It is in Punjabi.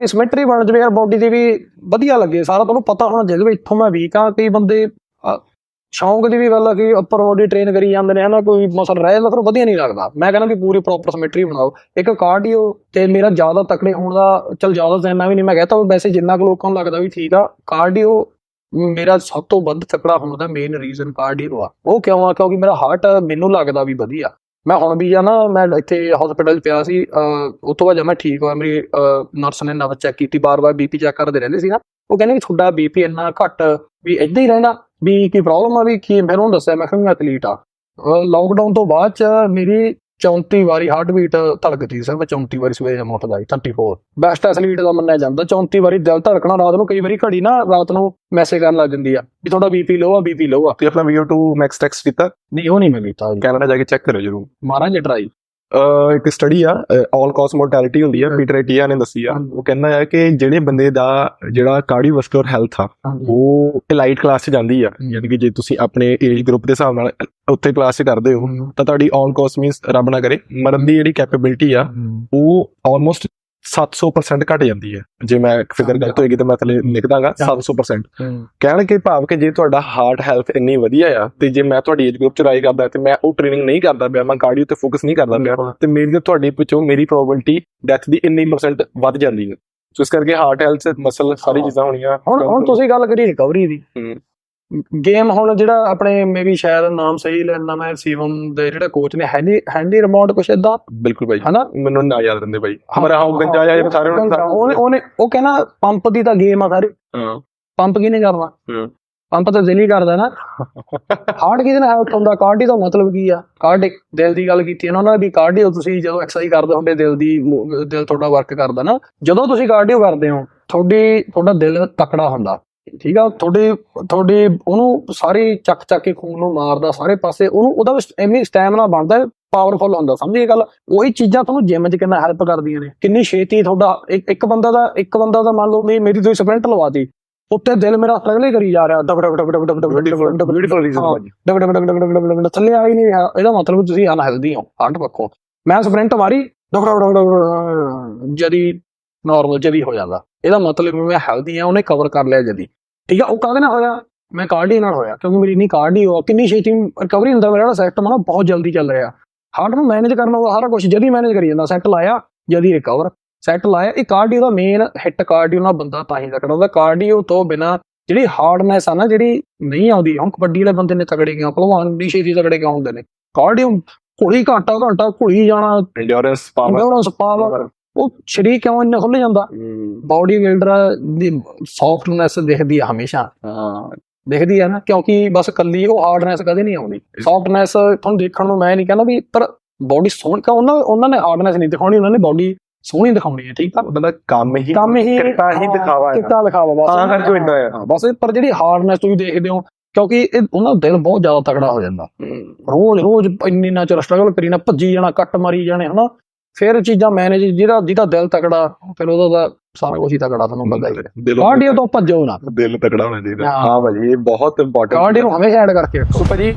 ਇਹ ਸਿਮੈਟਰੀ ਬਣ ਜਵੇ ਯਾਰ ਬਾਡੀ ਦੇ ਵੀ ਵਧੀਆ ਲੱਗੇ, ਸਾਰਾ ਤੁਹਾਨੂੰ ਪਤਾ ਹੋਣਾ ਚਾਹੀਦਾ ਵੀ ਇੱਥੋਂ ਮੈਂ ਵੀਕ ਆ, ਕਈ ਬੰਦੇ ਸ਼ੌਂਕ ਦੀ ਵੀ ਗੱਲ ਆ ਕਿ ਅੱਪਰ ਬਾਡੀ ਟ੍ਰੇਨ ਕਰੀ ਜਾਂਦੇ ਨੇ, ਹਨਾ, ਕੋਈ ਮਸਲ ਰਹਿ ਜਾਂਦਾ ਫਿਰ ਵਧੀਆ ਨਹੀਂ ਲੱਗਦਾ। ਮੈਂ ਕਹਿੰਦਾ ਵੀ ਪੂਰੀ ਪ੍ਰੋਪਰ ਸਿਮੈਟਰੀ ਬਣਾਓ। ਇੱਕ ਕਾਰਡੀਓ ਤੇ ਮੇਰਾ ਜ਼ਿਆਦਾ ਤਕੜੇ ਹੋਣ ਦਾ ਚਲ ਜ਼ਿਆਦਾ ਜ਼ੈਨਾ ਵੀ ਨਹੀਂ, ਮੈਂ ਕਹਤਾ, ਵੈਸੇ ਜਿੰਨਾ ਕੁ ਲੋਕਾਂ ਨੂੰ ਲੱਗਦਾ ਵੀ ਠੀਕ ਆ ਕਾਰਡੀਓ ਮੇਰਾ ਸਭ ਤੋਂ ਵੱਧ ਤਕੜਾ ਹੋਣ ਦਾ ਮੇਨ ਰੀਜ਼ਨ ਕਾਰਡੀਓ ਆ। ਉਹ ਕਿਉਂ ਆ? ਕਿਉਂਕਿ ਮੇਰਾ ਹਾਰਟ ਮੈਨੂੰ ਲੱਗਦਾ ਵੀ ਵਧੀਆ। ਮੈਂ ਹੁਣ ਵੀ ਆ ਨਾ ਮੈਂ ਇੱਥੇ ਹਸਪੀਟਲ ਪਿਆ ਸੀ ਅਹ, ਤੋਂ ਬਾਅਦ ਜਦ ਮੈਂ ਠੀਕ ਹੋਇਆ ਮੇਰੀ ਨਰਸ ਨੇ ਨਵ ਚੈੱਕ ਕੀਤੀ ਬਾਰ-ਬਾਰ ਬੀਪੀ ਚੈੱਕ ਕਰਦੇ ਰਹਿੰਦੇ ਸੀ ਨਾ। ਉਹ ਕਹਿੰਦੇ ਵੀ ਤੁਹਾਡਾ ਬੀਪੀ ਇੰਨਾ ਘੱਟ ਵੀ ਇਦਾਂ ਹੀ ਰਹਿਣਾ ਵੀ ਕੀ ਪ੍ਰੋਬਲਮ ਆ ਵੀ ਕੀ ਫਿਰ ਉਹਨੂੰ ਦੱਸਿਆ ਮੈਂ ਕਿਹਾ ਮੈਂ ਐਥਲੀਟ ਆ। ਲਾਕਡਾਊਨ ਤੋਂ ਬਾਅਦ ਚ ਮੇਰੀ 34 ਵਾਰੀ ਹਾਰਟ ਬੀਟ ਧੜਕਦੀ ਸੀ ਮੈਂ 34 ਵਾਰੀ ਸਵੇਰੇ ਜਮ ਉੱਠਦਾ ਸੀ 34 ਬੈਸਟ ਐਥਲੀਟ ਦਾ ਮੰਨਿਆ ਜਾਂਦਾ 34 ਵਾਰੀ ਦਿਲ ਧੜਕਣਾ ਰਾਤ ਨੂੰ ਕਈ ਵਾਰੀ ਘੜੀ ਨਾ ਰਾਤ ਨੂੰ ਮੈਸੇਜ ਕਰਨ ਲੱਗ ਜਾਂਦੀ ਆ ਵੀ ਤੁਹਾਡਾ ਬੀਪੀ ਲੋ ਆ ਬੀਪੀ ਲੋ ਆ। ਤੁਸੀਂ ਆਪਣਾ VO2 max ਟੈਕਸ ਕੀਤਾ? ਨਹੀਂ ਉਹ ਨਹੀਂ ਮੈਂ ਕੀਤਾ ਕੈਨੇਡਾ ਜਾ ਕੇ ਚੈੱਕ ਕਰਿਓ ਜਰੂਰ। ਮਾਰਾਂ ਜੇ ਟਰਾਈ ਇੱਕ ਸਟੱਡੀ ਆ ਆਲ ਕਾਸ ਮੋਰਟੈਲਿਟੀ ਹੁੰਦੀ ਆ ਪੀਟਰ ਟੀਆ ਨੇ ਦੱਸੀ ਆ। ਉਹ ਕਹਿੰਦਾ ਆ ਕਿ ਜਿਹੜੇ ਬੰਦੇ ਦਾ ਜਿਹੜਾ ਕਾਰਡੀਓਵੈਸਕੁਲਰ ਹੈਲਥ ਆ ਉਹ ਇਲਾਈਟ ਕਲਾਸ 'ਚ ਜਾਂਦੀ ਆ। ਯਾਨੀ ਕਿ ਜੇ ਤੁਸੀਂ ਆਪਣੇ ਏਜ ਗਰੁੱਪ ਦੇ ਹਿਸਾਬ ਨਾਲ ਉੱਥੇ ਕਲਾਸ 'ਚ ਕਰਦੇ ਹੋ ਤਾਂ ਤੁਹਾਡੀ ਆਲ ਕਾਸ ਮੀਨਸ ਰੱਬ ਨਾ ਕਰੇ ਮਰਨ ਦੀ ਜਿਹੜੀ ਕੈਪੇਬਿਲਿਟੀ ਆ ਉਹ ਆਲਮੋਸਟ 700% ਘਟ ਜਾਂਦੀ ਹੈ। ਜੇ ਮੈਂ ਫਿਗਰ ਗਲਤ ਹੋਏਗੀ ਤਾਂ ਮੈਂ ਥੱਲੇ ਲਿਖ ਦਾਂਗਾ 700% ਕਹਿਣ ਕੇ ਭਾਵ ਕਿ ਜੇ ਤੁਹਾਡਾ ਹਾਰਟ ਹੈਲਥ ਇੰਨੀ ਵਧੀਆ ਆ ਤੇ ਜੇ ਮੈਂ ਤੁਹਾਡੀ ਏਜ ਗਰੁੱਪ ਚ ਰਾਈ ਕਰਦਾ ਤੇ ਮੈਂ ਉਹ ਟ੍ਰੇਨਿੰਗ ਨਹੀਂ ਕਰਦਾ ਪਿਆ ਮੈਂ ਕਾਰਡੀਓ ਤੇ ਫੋਕਸ ਨਹੀਂ ਕਰਦਾ ਪਿਆ ਤੇ ਮੇਰੀ ਤੇ ਤੁਹਾਡੇ ਪਿੱਛੋਂ ਮੇਰੀ ਪ੍ਰੋਬਿਲਟੀ ਡੈਥ ਦੀ ਇੰਨੀ ਪਰਸੈਂਟ ਵੱਧ ਜਾਂਦੀ ਹੈ। ਸੋ ਇਸ ਕਰਕੇ ਹਾਰਟ ਹੈਲਥ ਮਸਲ ਸਾਰੀ ਚੀਜ਼ਾਂ ਹੋਣੀਆਂ ਹੁਣ ਹੁਣ ਤੁਸੀਂ ਗੱਲ ਕਰੀ ਰਿਕਵਰੀ ਦੀ। ਗੇਮ ਹੁਣ ਜਿਹੜਾ ਆਪਣੇ ਮੇਬੀ ਸ਼ਾਇਦ ਨਾਮ ਸਹੀ ਲੈਣਾ ਮੈਂ ਸੀਵਮ ਦੇ ਜਿਹੜੇ ਕੋਚ ਨੇ ਹੈਨੀ ਹੈਂਡੀ ਰਿਮੋਟ ਕੁਛ ਇਦਾਂ ਬਿਲਕੁਲ ਭਾਈ। ਹਨਾ? ਮੈਨੂੰ ਨਾ ਯਾਦ ਰਹਿੰਦੇ ਭਾਈ। ਹਮਾਰਾ ਹਾਊਸ ਗੰਜਾ ਆਇਆ ਸਾਰੇ ਉਹਨੇ ਉਹਨੇ ਉਹ ਕਹਿੰਦਾ ਪੰਪ ਦੀ ਤਾਂ ਗੇਮ ਆ ਸਾਰੀ। ਹਾਂ। ਪੰਪ ਕੀ ਨਹੀਂ ਕਰਨਾ? ਹੂੰ। ਪੰਪ ਤਾਂ ਦਿਲ ਹੀ ਕਰਦਾ ਨਾ। ਹਾਰਟ ਕਿਹਦੇ ਨਾਲ ਹੈਲਥ ਹੁੰਦਾ? ਕਾਰਡੀ ਦਾ ਮਤਲਬ ਕੀ ਆ? ਕਾਰਡਿਕ ਦਿਲ ਦੀ ਗੱਲ ਕੀਤੀ ਇਹਨਾਂ ਨਾਲ ਵੀ ਕਾਰਡੀਓ ਤੁਸੀਂ ਜਦੋਂ ਐਕਸਰਸਾਈਜ਼ ਕਰਦੇ ਹੁੰਦੇ ਦਿਲ ਦੀ ਦਿਲ ਤੁਹਾਡਾ ਵਰਕ ਕਰਦਾ ਨਾ। ਜਦੋਂ ਤੁਸੀਂ ਕਾਰਡੀਓ ਕਰਦੇ ਹੋ ਤੁਹਾਡੀ ਤੁਹਾਡਾ ਦਿਲ ਤਕੜਾ ਹੁੰਦਾ। ਠੀਕ ਆ ਤੁਹਾਡੀ ਤੁਹਾਡੀ ਉਹਨੂੰ ਸਾਰੇ ਚੱਕ ਚੱਕ ਕੇ ਖੂਨ ਨੂੰ ਮਾਰਦਾ ਸਾਰੇ ਪਾਸੇ ਉਹਨੂੰ ਉਹਦਾ ਵੀ ਐਵੇਂ ਸਟੈਮਿਨਾ ਬਣਦਾ ਪਾਵਰਫੁਲ ਹੁੰਦਾ ਸਮਝੀ ਗੱਲ ਉਹੀ ਚੀਜ਼ਾਂ ਤੁਹਾਨੂੰ ਜਿਮ 'ਚ ਕਿੰਨਾ ਹੈਲਪ ਕਰਦੀਆਂ ਨੇ ਕਿੰਨੀ ਛੇਤੀ ਤੁਹਾਡਾ ਇੱਕ ਬੰਦਾ ਦਾ ਇੱਕ ਬੰਦਾ ਦਾ ਮੰਨ ਲਓ ਵੀ ਮੇਰੀ ਤੁਸੀਂ ਸਪ੍ਰਿੰਟ ਲਵਾਤੀ ਉੱਤੇ ਦਿਲ ਮੇਰਾ ਸਟਰਗਲ ਹੀ ਕਰੀ ਜਾ ਰਿਹਾ ਡਬ ਡਬ ਡਬ ਡਬ ਡਬ ਡਬ ਬਿਊਟੀਫੁਲ ਰੀਜ਼ਨ ਹਾਂ। ਭਾਜੀ ਡਗ ਡਗ ਡਗ ਡਗ ਥੱਲੇ ਆ ਹੀ ਨਹੀਂ ਰਿਹਾ ਇਹਦਾ ਮਤਲਬ ਤੁਸੀਂ ਅਨਹੈਲਦੀ ਹੋ ਹਾਰਟ ਪੱਖੋਂ ਮੈਂ ਸਪ੍ਰਿੰਟ ਮਾਰੀ ਡਗ ਡਗ ਡਗ ਡਗ ਜਦੀ ਨਾਰਮਲ ਜਦੀ ਹੋ ਜਾਂਦਾ ਇਹਦਾ ਮਤਲਬ ਮੈਂ ਹੈਲਦੀ ਆ ਉਹਨੇ ਕਵਰ ਕਰ ਲਿਆ ਜਦੀ ਠੀਕ ਆ ਉਹ ਕਾਹਦੇ ਨਾਲ ਹੋਇਆ? ਮੈਂ ਕਾਰਡੀ ਨਾਲ ਹੋਇਆ ਕਿਉਂਕਿ ਮੇਰੀ ਇੰਨੀ ਕਾਰਡੀਓ ਕਿੰਨੀ ਛੇਤੀ ਰਿਕਵਰੀ ਹੁੰਦਾ ਮੇਰਾ ਜਿਹੜਾ ਸਿਸਟਮ ਆ ਨਾ ਬਹੁਤ ਜਲਦੀ ਚੱਲ ਰਿਹਾ। ਹਾਰਟ ਨੂੰ ਮੈਨੇਜ ਕਰਨਾ ਉਹ ਸਾਰਾ ਕੁਝ ਜਦੀ ਮੈਨੇਜ ਕਰੀ ਜਾਂਦਾ ਸੈੱਟ ਲਾਇਆ ਜਦੀ ਰਿਕਵਰ ਸੈੱਟ ਲਾਇਆ ਇਹ ਕਾਰਡੀਓ ਦਾ ਮੇਨ ਹਿੱਟ ਕਾਰਡੀਓ ਨਾਲ ਬੰਦਾ ਤਾਂ ਹੀ ਤਕੜਾ ਹੁੰਦਾ ਕਾਰਡੀਓ ਤੋਂ ਬਿਨਾ ਜਿਹੜੀ ਹਾਰਡਨੈਸ ਆ ਨਾ ਜਿਹੜੀ ਨਹੀਂ ਆਉਂਦੀ ਹੁਣ ਕਬੱਡੀ ਵਾਲੇ ਬੰਦੇ ਨੇ ਤਗੜੇ ਕਿਉਂ ਭਲਵਾਨ ਦੀ ਛੇਤੀ ਤਗੜੇ ਕਿਉਂ ਹੁੰਦੇ ਨੇ? ਕਾਰਡੀਓ ਘੁਲੀ ਘੰਟਾ ਘੰਟਾ ਘੁਲੀ ਜਾਣਾ। ਐਂਡਿਓਰੈਂਸ ਪਾਵਰ ਇੰਡੋਰੈਂਸ ਪਾਵਰ ਉਹ ਸਰੀਰ ਕਿਉਂ ਇੰਨਾ ਖੁੱਲ ਜਾਂਦਾ ਬਾਡੀ ਬਿਲਡਰ ਦੀ ਸੌਫਟਨੈਸ ਦਿਖਦੀ ਆ ਹਮੇਸ਼ਾ। ਹਾਂ। ਦਿਖਦੀ ਆ ਨਾ ਕਿਉਂਕਿ ਬਸ ਕੱਲੀ ਉਹ ਹਾਰਡਨੈਸ ਕਦੇ ਨਹੀਂ ਆਉਂਦੀ। ਸੌਫਟਨੈਸ ਤੁਹਾਨੂੰ ਦੇਖਣ ਨੂੰ ਮੈਂ ਨਹੀਂ ਕਹਿੰਦਾ ਵੀ ਪਰ ਬਾਡੀ ਸੋਹਣ ਕਾ ਉਹਨਾਂ ਉਹਨਾਂ ਨੇ ਹਾਰਡਨੈਸ ਨਹੀਂ ਦਿਖਾਉਣੀ ਉਹਨਾਂ ਨੇ ਬਾਡੀ ਸੋਹਣੀ ਦਿਖਾਉਣੀ ਹੈ ਠੀਕ ਆ? ਉਹਨਾਂ ਦਾ ਕੰਮ ਹੀ ਕੰਮ ਹੀ ਕਿੱਤਾ ਹੀ ਦਿਖਾਵਾ ਹੈ ਕਿੱਤਾ ਦਿਖਾਵਾ ਬਸ। ਤਾਂ ਕਰਕੇ ਇੰਨਾ ਹਾਂ, ਬਸ ਪਰ ਜਿਹੜੀ ਹਾਰਡਨੈਸ ਤੁਸੀਂ ਦੇਖਦੇ ਹੋ ਕਿਉਂਕਿ ਇਹ ਉਹਨਾਂ ਦਾ ਦਿਲ ਬਹੁਤ ਜ਼ਿਆਦਾ ਤਕੜਾ ਹੋ ਜਾਂਦਾ। ਰੋਜ਼ ਰੋਜ਼ ਇੰਨੀ ਨਾ ਚਿਰ ਸਟਰਗਲ ਕਰੀ ਨਾ ਭੱਜੀ ਜਾਣਾ ਕੱਟ ਮਾਰੀ ਜਾਣੇ ਹਨਾ? ਫਿਰ ਚੀਜ਼ਾਂ ਮੈਨੇਜ ਜਿਹਦਾ ਜਿਹਦਾ ਦਿਲ ਤਕੜਾ ਫਿਰ ਉਹਦਾ ਤਾਂ ਸਾਰਾ ਕੁਝ ਹੀ ਤਕੜਾ ਤੁਹਾਨੂੰ ਪਤਾ ਹੀ ਹੈ। ਦਿਲ ਕਾਰਡੀਓ ਤੋਂ ਭੱਜੋ ਨਾ। ਦਿਲ ਤਕੜਾ ਹੋਣਾ ਚਾਹੀਦਾ। ਹਾਂ। ਹਾਂ ਭਾਜੀ ਇਹ ਬਹੁਤ ਇੰਪੋਰਟੈਂਟ ਕਾਰਡੀਓ ਨੂੰ ਹਮੇਸ਼ਾ ਐਡ ਕਰਕੇ ਰੱਖੋ। ਸੋ ਭਾਜੀ